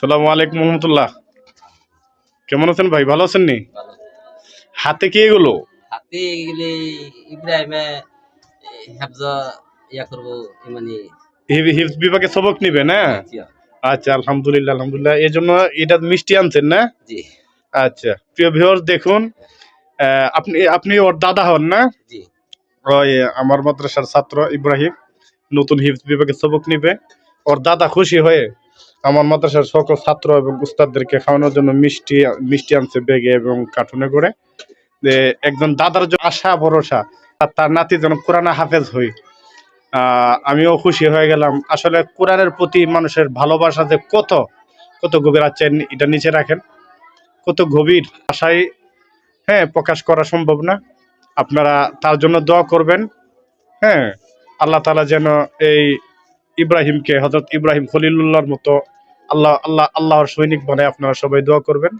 সালামু আলাইকুম রহমতুল্লাহ। কেমন আছেন ভাই? ভালো আছেন নি? হাতে কি এগুলো? হাতে গেলে ইব্রাহিমে হেফজ ইয়া করব মানে হিফজ বিভাগে সবক নিবে না? আচ্ছা আলহামদুলিল্লাহ আলহামদুলিল্লাহ। এই জন্য এটা মিষ্টি আনছেন না? জি। আচ্ছা প্রিয় দেখুন আপনি আপনি ওর দাদা হন না? জি। ওই আমার মাদ্রাসার ছাত্র ইব্রাহিম নতুন হিফজ বিভাগে সবক নিবে। ওর দাদা খুশি হয়ে আমার মাদ্রাসার সকল ছাত্র এবং উস্তাদদেরকে খাওয়ানোর জন্য মিষ্টি মিষ্টি আনছে বেগে এবং কার্টুনে করে। যে একজন দাদার জন্য আশা, ভরসা, আর তার নাতি যেন কোরআনে হাফেজ হই। আমিও খুশি হয়ে গেলাম। আসলে কোরআনের প্রতি মানুষের ভালোবাসা যে কত কত গভীর আছে এটা নিচে রাখেন। কত গভীর আশায় হ্যাঁ প্রকাশ করা সম্ভব না। আপনারা তার জন্য দোয়া করবেন। হ্যাঁ আল্লাহ তালা যেন এই ইব্রাহিমকে হজরত ইব্রাহিম খলিলুল্লাহর মতো আল্লাহ আল্লাহ আল্লাহর সৈনিক বানায় আপনারা সবাই দোয়া করবেন।